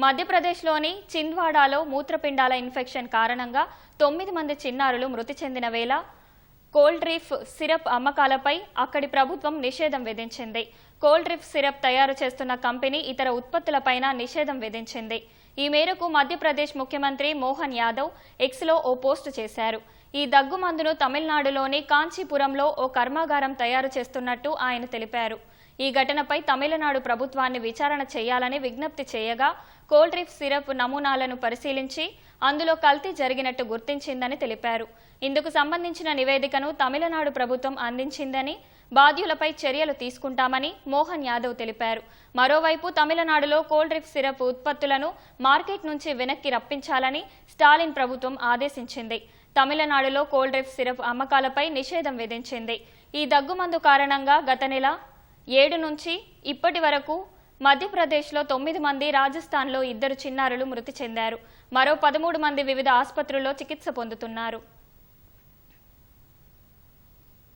మధ్యప్రదేశ్లోని చింద్వాడాలో మూత్రపిండాల ఇన్ఫెక్షన్ కారణంగా తొమ్మిది మంది చిన్నారులు మృతి చెందిన వేళ కోల్డ్ రీఫ్ సిరప్ అమ్మకాలపై అక్కడి ప్రభుత్వం నిషేధం విధించింది. కోల్డ్ రీఫ్ సిరప్ తయారు చేస్తున్న కంపెనీ ఇతర ఉత్పత్తులపైన నిషేధం విధించింది. ఈ మేరకు మధ్యప్రదేశ్ ముఖ్యమంత్రి మోహన్ యాదవ్ ఎక్స్లో ఓ పోస్టు చేశారు. ఈ దగ్గుమందును తమిళనాడులోని కాంచీపురంలో ఓ కర్మాగారం తయారు చేస్తున్నట్టు ఆయన తెలిపారు. ఈ ఘటనపై తమిళనాడు ప్రభుత్వాన్ని విచారణ చేయాలని విజ్ఞప్తి చేయగా కోల్డ్ రీఫ్ సిరప్ నమూనాలను పరిశీలించి అందులో కల్తీ జరిగినట్టు గుర్తించిందని తెలిపారు. ఇందుకు సంబంధించిన నివేదికను తమిళనాడు ప్రభుత్వం అందించిందని బాధ్యులపై చర్యలు తీసుకుంటామని మోహన్ యాదవ్ తెలిపారు. మరోవైపు తమిళనాడులో కోల్డ్ డ్రిప్ సిరప్ ఉత్పత్తులను మార్కెట్ నుంచి వెనక్కి రప్పించాలని స్టాలిన్ ప్రభుత్వం ఆదేశించింది. తమిళనాడులో కోల్డ్ డ్రిప్ సిరప్ అమ్మకాలపై నిషేధం విధించింది. ఈ దగ్గుమందు కారణంగా గత నెల ఏడు నుంచి ఇప్పటి వరకు మధ్యప్రదేశ్లో తొమ్మిది మంది రాజస్థాన్లో ఇద్దరు చిన్నారులు మృతి చెందారు. మరో పదమూడు మంది వివిధ ఆసుపత్రుల్లో చికిత్స పొందుతున్నారు.